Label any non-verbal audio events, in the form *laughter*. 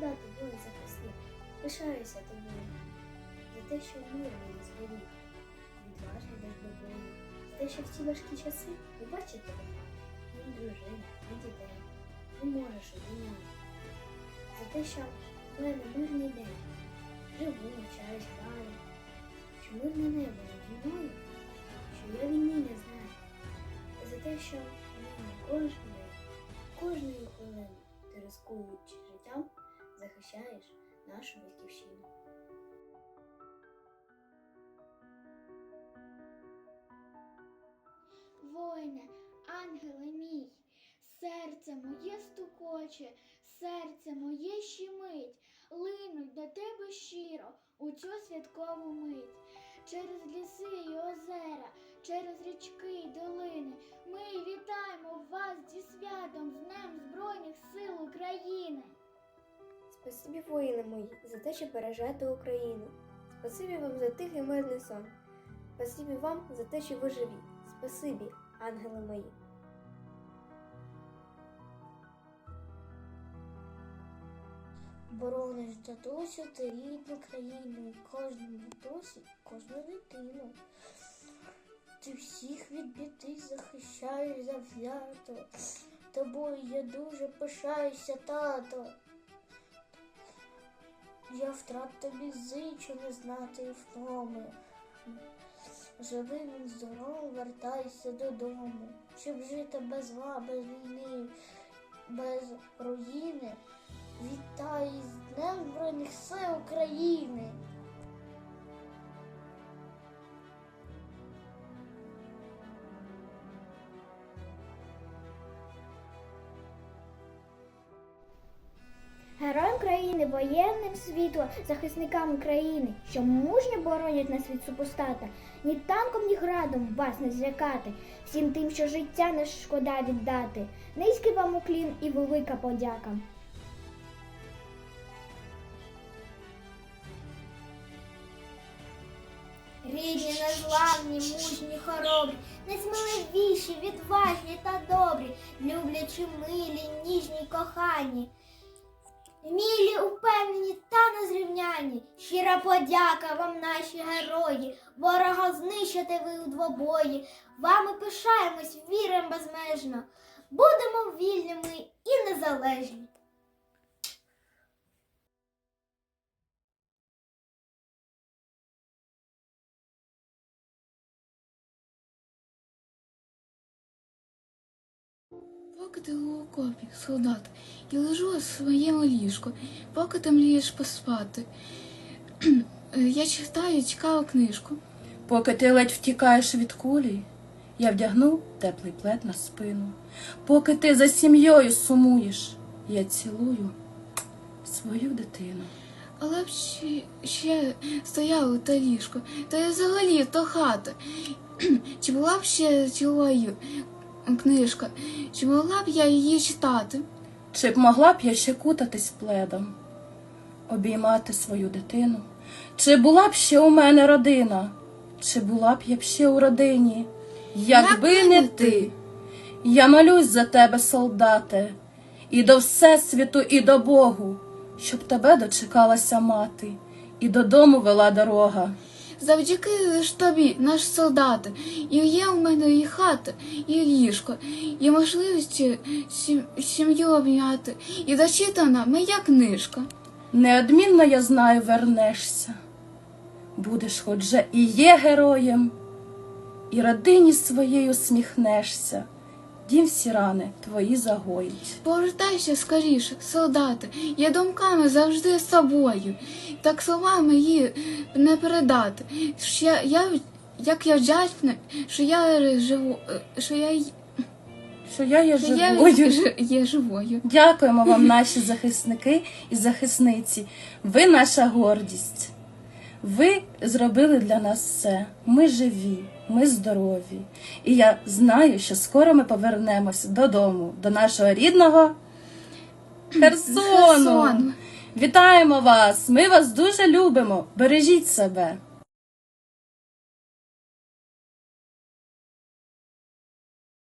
віддати бою захисник. Пишаюся тобою за те, що мир мені зберіг. Відважний без бою. За те, що в ці важкі часи ви бачите. Ні дружини, ні дітей. Не можеш обійняти. За те, що в мене мирний день. Живу, навчаюсь, граю. Що мирне небо мною, що я війни не знаю. За те, що нині кожен день, кожної хвилини ти рискуючи життям, захищаєш нашу батьківщину. Воїне, ангеле мій, серце моє стукоче, серце моє щемить, линуть до тебе щиро у цю святкову мить. Через ліси і Спасибі, воїни мої, за те, що бережете Україну. Спасибі вам за тихий мирний сон. Спасибі вам за те, що ви живі. Спасибі, ангели мої. Борониш татусю, ти рідну країну, кожну матусю, кожну дитину. Ти всіх від біди захищаєш завзято. Тобою я дуже пишаюся, тато. Я втрат тобі зичу не знати і втоми. Живим і здоровим вертайся додому, щоб жити без зла, без війни, без руїни. Вітаю з Днем Збройних сил України! Героям країни, воєнним світло, захисникам України, що мужньо боронять нас від супостата, ні танком, ні градом вас не злякати, всім тим, що життя не шкода віддати. Низький вам уклін і велика подяка. Рідні, незламні, мужні, хоробрі, несміливіші, відважні та добрі, люблячі милі, ніжні, кохані. Мілі, упевнені та незрівняні, щира подяка вам, наші герої, ворога знищити ви у двобої, вами пишаємось, віримо безмежно, будемо вільними і незалежні. Поки ти у окопі, солдат, і лежу у своєму ліжку, поки ти мрієш поспати. Я читаю цікаву книжку. Поки ти ледь втікаєш від кулі, я вдягну теплий плед на спину. Поки ти за сім'єю сумуєш, я цілую свою дитину. Але б ще, ще стояло те ліжко, та й взагалі то хата. Чи була б ще цілою книжка, чи могла б я її читати? Чи б могла б я ще кутатись пледом, обіймати свою дитину? Чи була б ще у мене родина? Чи була б я б ще у родині? Якби не ти, я молюсь за тебе, солдате, і до Всесвіту, і до Богу, щоб тебе дочекалася мати, і додому вела дорога. Завдяки лиш тобі, наш солдати, і є у мене і хата, і ліжко, і можливість сім- сім'ю обняти, і дочитана моя книжка. Неодмінно, я знаю, вернешся. Будеш хоч же і є героєм, і родині своєю усміхнешся, дім всі рани твої загоїть. Повертайся скоріше, солдати, я думками завжди з тобою. Так словами її не передати. Що я, я, як я вдячна, що я живу, що я, Що я є що я є живою. Дякуємо вам, *laughs* наші захисники і захисниці. Ви наша гордість. Ви зробили для нас все. Ми живі, ми здорові. І я знаю, що скоро ми повернемось додому, до нашого рідного Херсону. Херсон. Вітаємо вас! Ми вас дуже любимо. Бережіть себе.